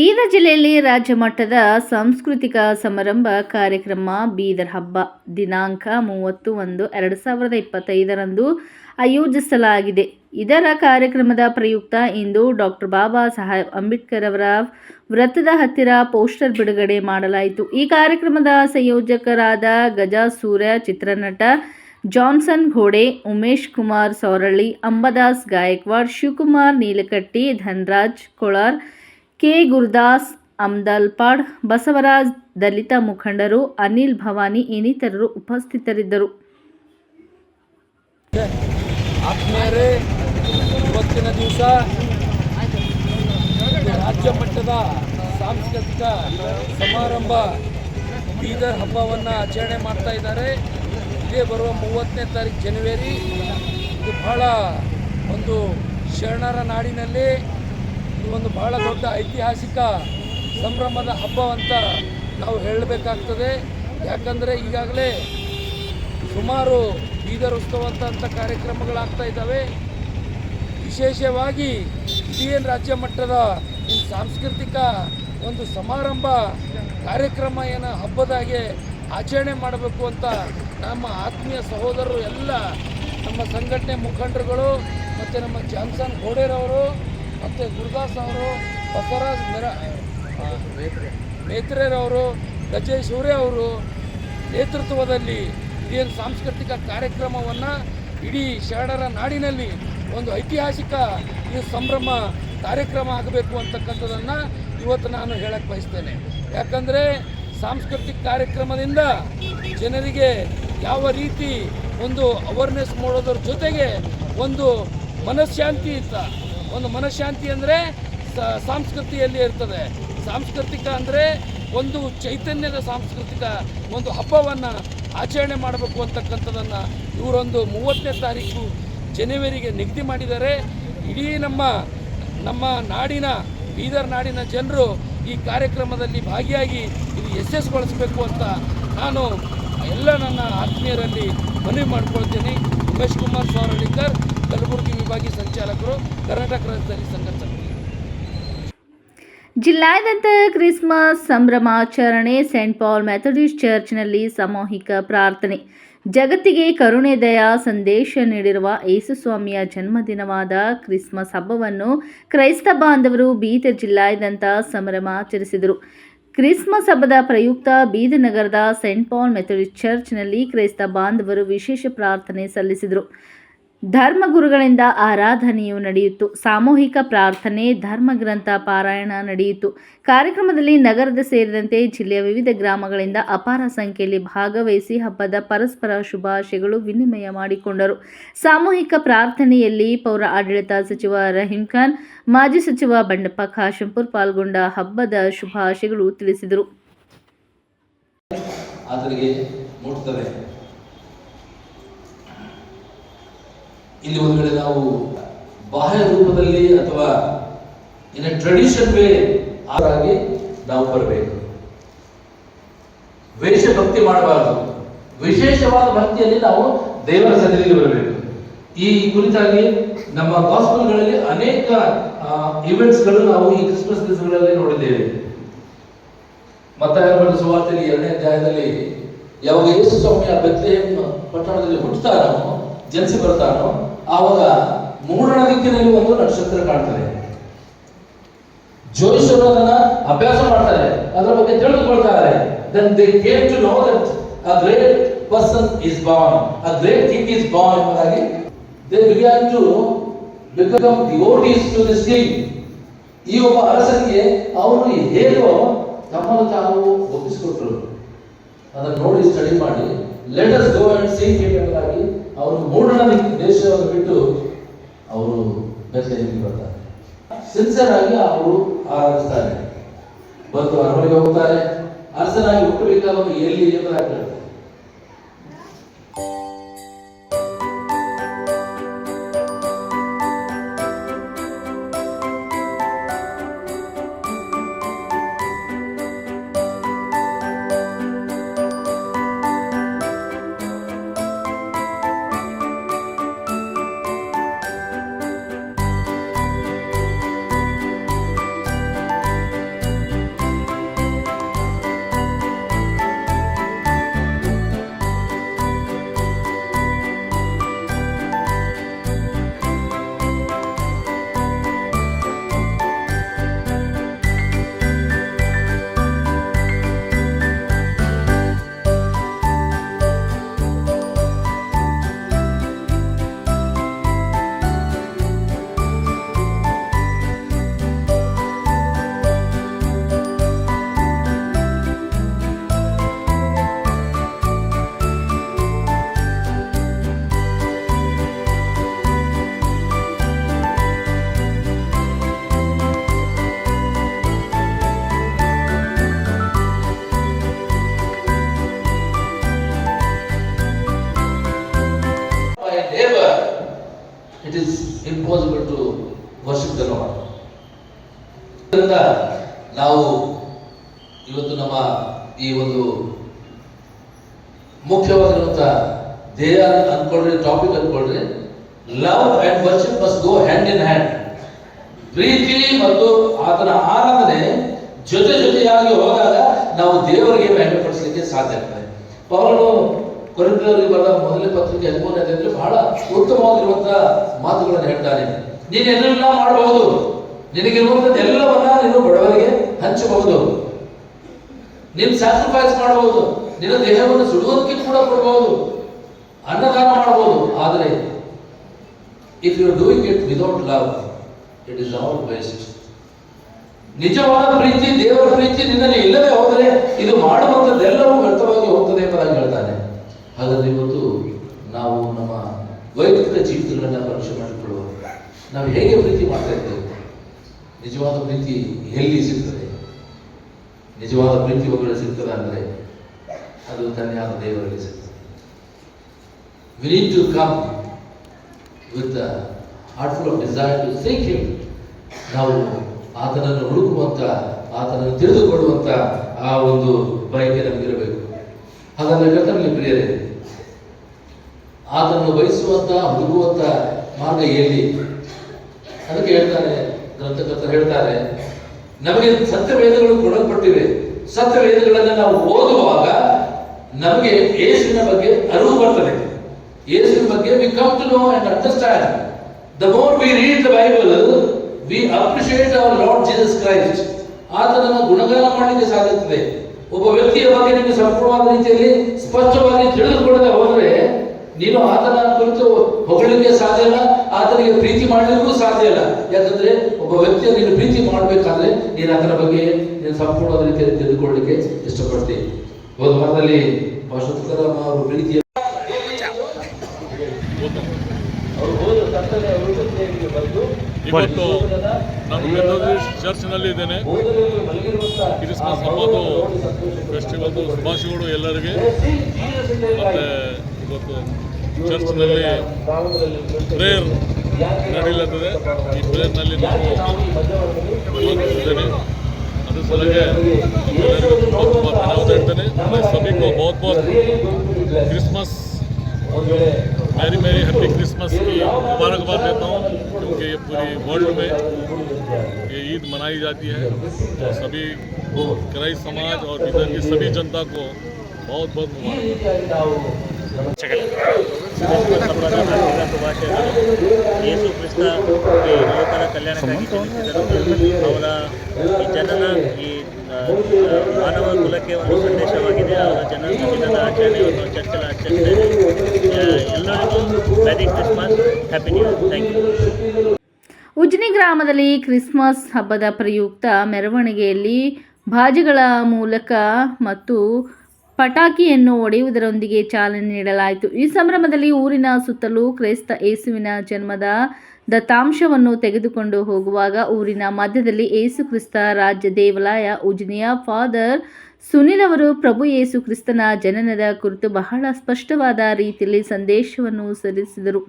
ಬೀದರ್ ಜಿಲ್ಲೆಯಲ್ಲಿ ರಾಜ್ಯ ಮಟ್ಟದ ಸಾಂಸ್ಕೃತಿಕ ಸಮಾರಂಭ ಕಾರ್ಯಕ್ರಮ ಬೀದರ್ ಹಬ್ಬ ದಿನಾಂಕ ಮೂವತ್ತು ಒಂದು ಎರಡು ಸಾವಿರದ ಇಪ್ಪತ್ತೈದರಂದು ಆಯೋಜಿಸಲಾಗಿದೆ. ಇದರ ಕಾರ್ಯಕ್ರಮದ ಪ್ರಯುಕ್ತ ಇಂದು ಡಾಕ್ಟರ್ ಬಾಬಾ ಸಾಹೇಬ್ ಅಂಬೇಡ್ಕರ್ ಅವರ ವೃತ್ತದ ಹತ್ತಿರ ಪೋಸ್ಟರ್ ಬಿಡುಗಡೆ ಮಾಡಲಾಯಿತು. ಈ ಕಾರ್ಯಕ್ರಮದ ಸಂಯೋಜಕರಾದ ಗಜಾ ಸೂರ್ಯ, ಚಿತ್ರನಟ ಜಾನ್ಸನ್ ಘೋಡೆ ಉಮೇಶ್ ಕುಮಾರ್ ಸೌರಳ್ಳಿ ಅಂಬದಾಸ್ ಗಾಯಕ್ವಾಡ್, ಶಿವಕುಮಾರ್ ನೀಲಕಟ್ಟಿ, ಧನ್ರಾಜ್ ಕೊಳಾರ್ ಕೆ. ಗುರುದಾಸ್ ಅಮ್ದಲ್ಪಾಡ್ ಬಸವರಾಜ್, ದಲಿತ ಮುಖಂಡರು, ಅನಿಲ್ ಭವಾನಿ ಇನ್ನಿತರರು ಉಪಸ್ಥಿತರಿದ್ದರು. ಇವತ್ತಿನ ದಿವಸ ರಾಜ್ಯ ಮಟ್ಟದ ಸಾಂಸ್ಕೃತಿಕ ಸಮಾರಂಭ ಬೀದರ್ ಹಬ್ಬವನ್ನು ಆಚರಣೆ ಮಾಡ್ತಾ ಇದ್ದಾರೆ. ಇದೇ ಬರುವ ಮೂವತ್ತನೇ ತಾರೀಕು ಜನವರಿ, ಇದು ಬಹಳ ಒಂದು ಶರಣರ ನಾಡಿನಲ್ಲಿ ಒಂದು ಬಹಳ ದೊಡ್ಡ ಐತಿಹಾಸಿಕ ಸಂಭ್ರಮದ ಹಬ್ಬ ಅಂತ ನಾವು ಹೇಳಬೇಕಾಗ್ತದೆ. ಯಾಕಂದರೆ ಈಗಾಗಲೇ ಸುಮಾರು ಬೀದರ್ ಉತ್ಸವ ಅಂತ ಅಂಥ ಕಾರ್ಯಕ್ರಮಗಳಾಗ್ತಾ ಇದ್ದಾವೆ. ವಿಶೇಷವಾಗಿ ಇದೇನು ರಾಜ್ಯ ಮಟ್ಟದ ಒಂದು ಸಾಂಸ್ಕೃತಿಕ ಒಂದು ಸಮಾರಂಭ ಕಾರ್ಯಕ್ರಮ ಏನು ಹಬ್ಬದಾಗೆ ಆಚರಣೆ ಮಾಡಬೇಕು ಅಂತ ನಮ್ಮ ಆತ್ಮೀಯ ಸಹೋದರರು ಎಲ್ಲ ನಮ್ಮ ಸಂಘಟನೆ ಮುಖಂಡರುಗಳು ಮತ್ತು ನಮ್ಮ ಜಾನ್ಸನ್ ಘೋಡೆರವರು ಮತ್ತು ಗುರುದಾಸ್ ಅವರು, ಬಸವರಾಜ್ ಮೆರ ಮೇತ್ರೇರವರು ಗಜಯ್ ಸೂರ್ಯ ಅವರು ನೇತೃತ್ವದಲ್ಲಿ ಏನು ಸಾಂಸ್ಕೃತಿಕ ಕಾರ್ಯಕ್ರಮವನ್ನು ಇಡೀ ಶರಣರ ನಾಡಿನಲ್ಲಿ ಒಂದು ಐತಿಹಾಸಿಕ ಈ ಸಂಭ್ರಮ ಕಾರ್ಯಕ್ರಮ ಆಗಬೇಕು ಅಂತಕ್ಕಂಥದ್ದನ್ನು ಇವತ್ತು ನಾನು ಹೇಳಕ್ಕೆ ಬಯಸ್ತೇನೆ. ಯಾಕಂದರೆ ಸಾಂಸ್ಕೃತಿಕ ಕಾರ್ಯಕ್ರಮದಿಂದ ಜನರಿಗೆ ಯಾವ ರೀತಿ ಒಂದು ಅವೇರ್ನೆಸ್ ಮಾಡೋದ್ರ ಜೊತೆಗೆ ಒಂದು ಮನಃಶಾಂತಿ ಇತ್ತ ಒಂದು ಮನಃಶಾಂತಿ ಅಂದರೆ ಸಾಂಸ್ಕೃತಿಯಲ್ಲಿ ಇರ್ತದೆ. ಸಾಂಸ್ಕೃತಿಕ ಅಂದರೆ ಒಂದು ಚೈತನ್ಯದ ಸಾಂಸ್ಕೃತಿಕ ಒಂದು ಹಬ್ಬವನ್ನು ಆಚರಣೆ ಮಾಡಬೇಕು ಅಂತಕ್ಕಂಥದ್ದನ್ನು ಇವರೊಂದು ಮೂವತ್ತನೇ ತಾರೀಕು ಜನವರಿಗೆ ನಿಗದಿ ಮಾಡಿದ್ದಾರೆ. ಇಡೀ ನಮ್ಮ ನಮ್ಮ ನಾಡಿನ, ಬೀದರ್ ನಾಡಿನ ಜನರು ಈ ಕಾರ್ಯಕ್ರಮದಲ್ಲಿ ಭಾಗಿಯಾಗಿ ಇದು ಯಶಸ್ಸುಗೊಳಿಸಬೇಕು ಅಂತ ನಾನು ಎಲ್ಲ ನನ್ನ ಆತ್ಮೀಯರಲ್ಲಿ ಮನವಿ ಮಾಡ್ಕೊಳ್ತೀನಿ. ಉಮೇಶ್ ಕುಮಾರ್ ಸೌರಳಿಕರ್ ಕಲಬುರಗಿ ವಿಭಾಗೀಯ ಸಂಚಾಲಕರು, ಕರ್ನಾಟಕ ರಾಜ್ಯದಲ್ಲಿ ಸಂಘರ್ಷ ಜಿಲ್ಲಾದ್ಯಂತ ಕ್ರಿಸ್ಮಸ್ ಸಂಭ್ರಮಾಚರಣೆ, ಸೆಂಟ್ ಪಾಲ್ ಮೆಥಡಿಸ್ಟ್ ಚರ್ಚ್ನಲ್ಲಿ ಸಾಮೂಹಿಕ ಪ್ರಾರ್ಥನೆ. ಜಗತ್ತಿಗೆ ಕರುಣೆ, ದಯ, ಸಂದೇಶ ನೀಡಿರುವ ಯೇಸುಸ್ವಾಮಿಯ ಜನ್ಮದಿನವಾದ ಕ್ರಿಸ್ಮಸ್ ಹಬ್ಬವನ್ನು ಕ್ರೈಸ್ತ ಬಾಂಧವರು ಬೀದರ್ ಜಿಲ್ಲಾದ್ಯಂತ ಸಂಭ್ರಮಾಚರಿಸಿದರು. ಕ್ರಿಸ್ಮಸ್ ಹಬ್ಬದ ಪ್ರಯುಕ್ತ ಬೀದಿನಗರದ ನಗರದ ಸೆಂಟ್ ಪಾಲ್ ಮೆಥಡಿಸ್ಟ್ ಚರ್ಚ್ನಲ್ಲಿ ಕ್ರೈಸ್ತ ಬಾಂಧವರು ವಿಶೇಷ ಪ್ರಾರ್ಥನೆ ಸಲ್ಲಿಸಿದರು. ಧರ್ಮಗುರುಗಳಿಂದ ಆರಾಧನೆಯು ನಡೆಯಿತು. ಸಾಮೂಹಿಕ ಪ್ರಾರ್ಥನೆ, ಧರ್ಮಗ್ರಂಥ, ಪಾರಾಯಣ ನಡೆಯಿತು. ಕಾರ್ಯಕ್ರಮದಲ್ಲಿ ನಗರದ ಸೇರಿದಂತೆ ಜಿಲ್ಲೆಯ ವಿವಿಧ ಗ್ರಾಮಗಳಿಂದ ಅಪಾರ ಸಂಖ್ಯೆಯಲ್ಲಿ ಭಾಗವಹಿಸಿ ಹಬ್ಬದ ಪರಸ್ಪರ ಶುಭಾಶಯಗಳು ವಿನಿಮಯ ಮಾಡಿಕೊಂಡರು. ಸಾಮೂಹಿಕ ಪ್ರಾರ್ಥನೆಯಲ್ಲಿ ಪೌರ ಆಡಳಿತ ಸಚಿವ ರಹೀಂ ಖಾನ್, ಮಾಜಿ ಸಚಿವ ಬಂಡಪ್ಪ ಖಾಶಂಪುರ್ ಪಾಲ್ಗೊಂಡ ಹಬ್ಬದ ಶುಭಾಶಯಗಳು ತಿಳಿಸಿದರು ಆತನಿಗೆ ಮುಟ್ತದೆ ಇಲ್ಲಿ ಒಂದು ವೇಳೆ ನಾವು ಬಾಹ್ಯ ರೂಪದಲ್ಲಿ ಅಥವಾ ಇನ್ ಟ್ರೆಡಿಷನ್ ವೇ ಆಗಿ ನಾವು ಬರಬೇಕು. ವೇಷ ಭಕ್ತಿ ಮಾಡಬಾರದು. ವಿಶೇಷವಾದ ಭಕ್ತಿಯಲ್ಲಿ ನಾವು ದೇವರ ಸನ್ನಿಧಿಗೆ ಬರಬೇಕು. ಈ ಕುರಿತಾಗಿ ನಮ್ಮ ಗಾಸ್ಪಲ್ಗಳಲ್ಲಿ ಅನೇಕ ಇವೆಂಟ್ಸ್ಗಳು ನಾವು ಈ ಕ್ರಿಸ್ಮಸ್ ದಿವಸಗಳಲ್ಲಿ ನೋಡಿದ್ದೇವೆ. ಮತ್ತಾಯ ಸುವಾರ್ತೆಯಲ್ಲಿ ಎರಡನೇ ಅಧ್ಯಾಯದಲ್ಲಿ, ಯಾವಾಗ ಯೇಸು ಸ್ವಾಮಿಯ ಬೆತ್ಲೆಹೇಮ್ ಪಟ್ಟಣದಲ್ಲಿ ಹುಟ್ಟುತ್ತಾನೋ, ಜನಿಸಿ ಬರ್ತಾನೋ ಆವಾಗ ಮೂಡಣ ದಿಕ್ಕಿನಲ್ಲಿ ಒಂದು ನಕ್ಷತ್ರ ಕಾಣ್ತದೆ. ಜೋಯಿಸರು ಅದನ್ನ ಅಭ್ಯಾಸ ಮಾಡ್ತಾರೆ. ಅದರ ಬಗ್ಗೆ ತಿಳಿದುಕೊಳ್ತಾರೆ then they that to know that a great person is born a great king is born ಎಂಬುದಾಗಿ they began to become devotees to this king ಈ ಒಬ್ಬ ಅರಸನಿಗೆ ಅವರು ಹೇಗೋ ತಮ್ಮನ್ನು ತಾವು ಒಪ್ಪಿಸಿಕೊಟ್ರು. ಅದನ್ನು ನೋಡಿ ಸ್ಟಡಿ ಮಾಡಿ let us go and see ಎಂಬುದಾಗಿ ಅವರು ಮೂಡಣ ದೇಶವನ್ನು ಬಿಟ್ಟು ಅವರು ಬೆತ್ತಲೆಯಲ್ಲಿ ಬರ್ತಾರೆ. ಸಿನ್ಸಿಯರ್ ಆಗಿ ಅವರು ಆರಾಧಿಸ್ತಾರೆ. ಬಂದು ಅರಮನೆಗೆ ಹೋಗ್ತಾರೆ. ಅರಸನಾಗಿ ಹುಟ್ಟಬೇಕಾದ ಎಲ್ಲಿ ಎಂಬುದಾಗಿ ಇದರಿಂದ ನಾವು ಇವತ್ತು ನಮ್ಮ ಈ ಒಂದು ಮುಖ್ಯವಾಗಿರುವಂಥ ದೇಹ ಅನ್ಕೊಂಡ್ರೆ topic ಅಂದ್ಕೊಳ್ರಿ love and worship must go hand in hand ಪ್ರೀತಿ ಮತ್ತು ಆತನ ಆರಾಧನೆ ಜೊತೆ ಜೊತೆಯಾಗಿ ಹೋದಾಗ ನಾವು ದೇವರಿಗೆ ಮಹಿಮೆ ಪಡಿಸಲಿಕ್ಕೆ ಸಾಧ್ಯ ಆಗ್ತದೆ. ಪೌಲನು ಕೊರಿಂಥದವರಿಗೆ ಬರೆದ ಮೊದಲನೇ ಪತ್ರಿಕೆ ಹದಿಮೂರನೇ ಬಹಳ ಉತ್ತಮವಾಗಿರುವಂತಹ ಮಾತುಗಳನ್ನು ಹೇಳ್ತಾನೆ. ನೀನು ಏನೆಲ್ಲ ಮಾಡಬಹುದು. ನಿನಗಿರುವಂಥದ್ದು ಎಲ್ಲವನ್ನ ನೀನು ಬಡವರಿಗೆ ಹಂಚಬಹುದು. ನೀನು ಸ್ಯಾಕ್ರಿಫೈಸ್ ಮಾಡಬಹುದು. ನಿನ್ನ ದೇಹವನ್ನು ಸುಡುವುದಕ್ಕೆ ಕೂಡ ಕೊಡಬಹುದು. ಅನ್ನದಾನ ಮಾಡಬಹುದು. ಆದರೆ if you doing it without love it is all waste ನಿಜವಾದ ಪ್ರೀತಿ, ದೇವರ ಪ್ರೀತಿ ನಿನ್ನಲ್ಲಿ ಇಲ್ಲದೆ ಹೋದರೆ ಇದು ಮಾಡುವಂಥದ್ದೆಲ್ಲವೂ ವ್ಯರ್ಥವಾಗಿ ಹೋಗ್ತದೆ ಎಂಬುದಾಗಿ ಹೇಳ್ತಾನೆ. ಹಾಗಾದ್ರೆ ಇವತ್ತು ನಾವು ನಮ್ಮ ವೈಯಕ್ತಿಕ ಜೀವಿತಗಳನ್ನ ಪರೀಕ್ಷೆ ಮಾಡಿಕೊಳ್ಳುವ ನಾವು ಹೇಗೆ ಪ್ರೀತಿ ಮಾಡ್ತಾ ಇದ್ದೇವೆ? ನಿಜವಾದ ಪ್ರೀತಿ ಎಲ್ಲಿ ಸಿಗ್ತದೆ? ನಿಜವಾದ ಪ್ರೀತಿ ಒಬ್ಬರು ಸಿಗ್ತದೆ ಅಂದರೆ ಅದು ಯಾವ ದೇವರಲ್ಲಿ ಸಿಗ್ತದೆ. We need to come with heartful of desire to seek him ನಾವು ಆತನನ್ನು ಹುಡುಕುವಂತ, ಆತನನ್ನು ತಿಳಿದುಕೊಳ್ಳುವಂತ ಆ ಒಂದು ಬಯಕೆ ನಮಗಿರಬೇಕು. ಹಾಗಾದ್ರೆ ಕರ್ತನಲ್ಲಿ ಪ್ರಿಯರೇ, ಆತನನ್ನು ಬಯಸುವಂತ, ಹುಡುಕುವಂತ ಮಾರ್ಗ ಎಲ್ಲಿ? ಅದಕ್ಕೆ ಹೇಳ್ತಾರೆ ಗ್ರಂಥಕರ್ತರು ಹೇಳ್ತಾರೆ, ನಮಗೆ ಸತ್ಯವೇದಗಳು ಕೊಡಲ್ಪಟ್ಟಿವೆ. ಸತ್ಯವೇದಗಳನ್ನು ನಾವು ಓದುವಾಗ ನಮಗೆ ಯೇಸುವಿನ ಬಗ್ಗೆ ಅರಿವು ಬರ್ತದೆ. ಯೇಸುವಿನ ಬಗ್ಗೆ we come to know and understand the more we read the Bible we appreciate our Lord Jesus Christ ಆತನನ್ನು ಗುಣಗಾನ ಮಾಡಲಿಕ್ಕೆ ಸಾಧ್ಯತೆ ಒಬ್ಬ ವ್ಯಕ್ತಿಯ ಬಗ್ಗೆ ನಿಮಗೆ ಸಂಪೂರ್ಣವಾದ ರೀತಿಯಲ್ಲಿ ಸ್ಪಷ್ಟವಾಗಿ ತಿಳಿದುಕೊಳ್ಳದೆ ಹೋದರೆ, ನೀನು ಆತನ ಕುರಿತು ಹೊಗಳಿಕೆ ಸಾಧ್ಯ ಇಲ್ಲ, ಆತನಿಗೆ ಪ್ರೀತಿ ಮಾಡಲಿಕ್ಕೂ ಸಾಧ್ಯ ಇಲ್ಲ. ಯಾಕಂದ್ರೆ ಒಬ್ಬ ವ್ಯಕ್ತಿಯ ನೀನು ಪ್ರೀತಿ ಮಾಡಬೇಕಾದ್ರೆ ನೀನು ಅದರ ಬಗ್ಗೆ ನೀನು ಸಂಪೂರ್ಣವಾದ ರೀತಿಯಲ್ಲಿ ತಿಳಿದುಕೊಳ್ಳಲಿಕ್ಕೆ ಇಷ್ಟಪಡ್ತೀನಿ ಹೋದ ವಾರದಲ್ಲಿ ಅವರು ಪ್ರೀತಿಯ ಇವತ್ತು ನಾನು ಮೆಥೋಡಿಸ್ಟ್ ಚರ್ಚ್ನಲ್ಲಿ ಇದ್ದೇನೆ. ಕ್ರಿಸ್ಮಸ್ ಹಬ್ಬದ್ದು ಫೆಸ್ಟಿವಲ್ದು ಶುಭಾಶಯಗಳು ಎಲ್ಲರಿಗೆ. ಮತ್ತು ಇವತ್ತು ಚರ್ಚ್ನಲ್ಲಿ ಪ್ರೇಯರ್ ನಡೀಲತ್ತದೆ ಈ ಪ್ರೇಯರ್ನಲ್ಲಿ ನಾನು ಭಾಗವಹಿಸಿದ್ದೇನೆ ಅದ್ರ ಸಲುವಾಗಿ ಎಲ್ಲರಿಗೂ ತುಂಬ ತುಂಬ ಧನ್ಯವಾದ ಹೇಳ್ತೇನೆ मैं सभी को बहुत बहुत Christmas merry merry happy Christmas की मुबारकबाद देता हूँ क्योंकि ये पूरी वर्ल्ड में ये ईद मनाई जाती है तो सभी क्राइस्ट समाज और इधर की सभी जनता को बहुत बहुत मुबारक ಹಬ್ಬದ ಹಾರ್ದಿಕ ಶುಭಾಶಯಗಳು ಯೇಸು ಕ್ರಿಸ್ತ ಈ ಲೋಕದ ಕಲ್ಯಾಣಕ್ಕಾಗಿ ಜನಿಸಿದರು ಅವರ ಈ ಜನನ ಈ ಮಾನವ ಕುಲಕ್ಕೆ ಒಂದು ಸಂದೇಶವಾಗಿದೆ ಅವರ ಜನನ ದಿನದ ಆಚರಣೆಯನ್ನು ಚರ್ಚಲ್ಲಿ ಆಚರಿಸ್ತೇವೆ ಆ, ಎಲ್ಲರಿಗೂ merry Christmas happy new thank you Ujni ಗ್ರಾಮದಲ್ಲಿ ಕ್ರಿಸ್ಮಸ್ ಹಬ್ಬದ ಪ್ರಯುಕ್ತ ಮೆರವಣಿಗೆಯಲ್ಲಿ ಬಾಜಿಗಳ ಮೂಲಕ ಮತ್ತು ಪಟಾಕಿಯನ್ನು ಒಡೆಯುವುದರೊಂದಿಗೆ ಚಾಲನೆ ನೀಡಲಾಯಿತು. ಈ ಸಂಭ್ರಮದಲ್ಲಿ ಊರಿನ ಸುತ್ತಲೂ ಕ್ರೈಸ್ತ ಯೇಸುವಿನ ಜನ್ಮದ ದತ್ತಾಂಶವನ್ನು ತೆಗೆದುಕೊಂಡು ಹೋಗುವಾಗ ಊರಿನ ಮಧ್ಯದಲ್ಲಿ ಏಸು ಕ್ರಿಸ್ತ ರಾಜ್ಯ ದೇವಾಲಯ ಉಜ್ನಿಯ ಫಾದರ್ ಸುನಿಲ್ ಅವರು ಪ್ರಭು ಯೇಸು ಕ್ರಿಸ್ತನ ಜನನದ ಕುರಿತು ಬಹಳ ಸ್ಪಷ್ಟವಾದ ರೀತಿಯಲ್ಲಿ ಸಂದೇಶವನ್ನು ಸಲ್ಲಿಸಿದರು.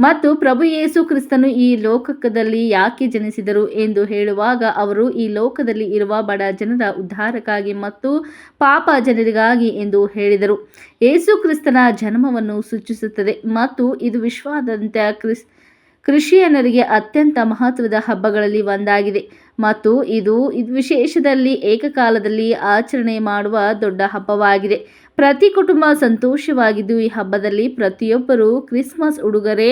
ಮತ್ತು ಪ್ರಭು ಯೇಸು ಕ್ರಿಸ್ತನು ಈ ಲೋಕದಲ್ಲಿ ಯಾಕೆ ಜನಿಸಿದರು ಎಂದು ಹೇಳುವಾಗ ಅವರು ಈ ಲೋಕದಲ್ಲಿ ಇರುವ ಬಡ ಜನರ ಉದ್ಧಾರಕ್ಕಾಗಿ ಮತ್ತು ಪಾಪ ಜನರಿಗಾಗಿ ಎಂದು ಹೇಳಿದರು. ಯೇಸು ಕ್ರಿಸ್ತನ ಜನ್ಮವನ್ನು ಸೂಚಿಸುತ್ತದೆ ಮತ್ತು ಇದು ವಿಶ್ವಾದ್ಯಂತ ಕ್ರಿಸ್, ಕ್ರಿಶ್ಚಿಯನರಿಗೆ ಅತ್ಯಂತ ಮಹತ್ವದ ಹಬ್ಬಗಳಲ್ಲಿ ಒಂದಾಗಿದೆ. ಮತ್ತು ಇದು ವಿಶೇಷದಲ್ಲಿ ಏಕಕಾಲದಲ್ಲಿ ಆಚರಣೆ ಮಾಡುವ ದೊಡ್ಡ ಹಬ್ಬವಾಗಿದೆ. ಪ್ರತಿ ಕುಟುಂಬ ಸಂತೋಷವಾಗಿದ್ದು ಈ ಹಬ್ಬದಲ್ಲಿ ಪ್ರತಿಯೊಬ್ಬರು ಕ್ರಿಸ್ಮಸ್ ಉಡುಗೊರೆ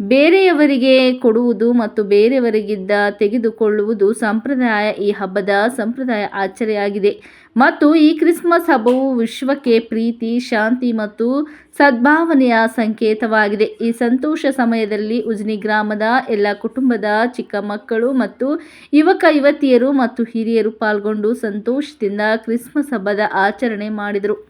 ಬೇರೆಯವರಿಗೆ ಕೊಡುವುದು ಮತ್ತು ಬೇರೆಯವರಿಗಿದ್ದ ತೆಗೆದುಕೊಳ್ಳುವುದು ಸಂಪ್ರದಾಯ ಈ ಹಬ್ಬದ ಸಂಪ್ರದಾಯ ಆಚರಣೆಯಾಗಿದೆ ಮತ್ತು ಈ ಕ್ರಿಸ್ಮಸ್ ಹಬ್ಬವು ವಿಶ್ವಕ್ಕೆ ಪ್ರೀತಿ, ಶಾಂತಿ ಮತ್ತು ಸದ್ಭಾವನೆಯ ಸಂಕೇತವಾಗಿದೆ. ಈ ಸಂತೋಷ ಸಮಯದಲ್ಲಿ ಉಜ್ನಿ ಗ್ರಾಮದ ಎಲ್ಲ ಕುಟುಂಬದ ಚಿಕ್ಕ ಮಕ್ಕಳು ಮತ್ತು ಯುವಕ ಯುವತಿಯರು ಮತ್ತು ಹಿರಿಯರು ಪಾಲ್ಗೊಂಡು ಸಂತೋಷದಿಂದ ಕ್ರಿಸ್ಮಸ್ ಹಬ್ಬದ ಆಚರಣೆ ಮಾಡಿದರು.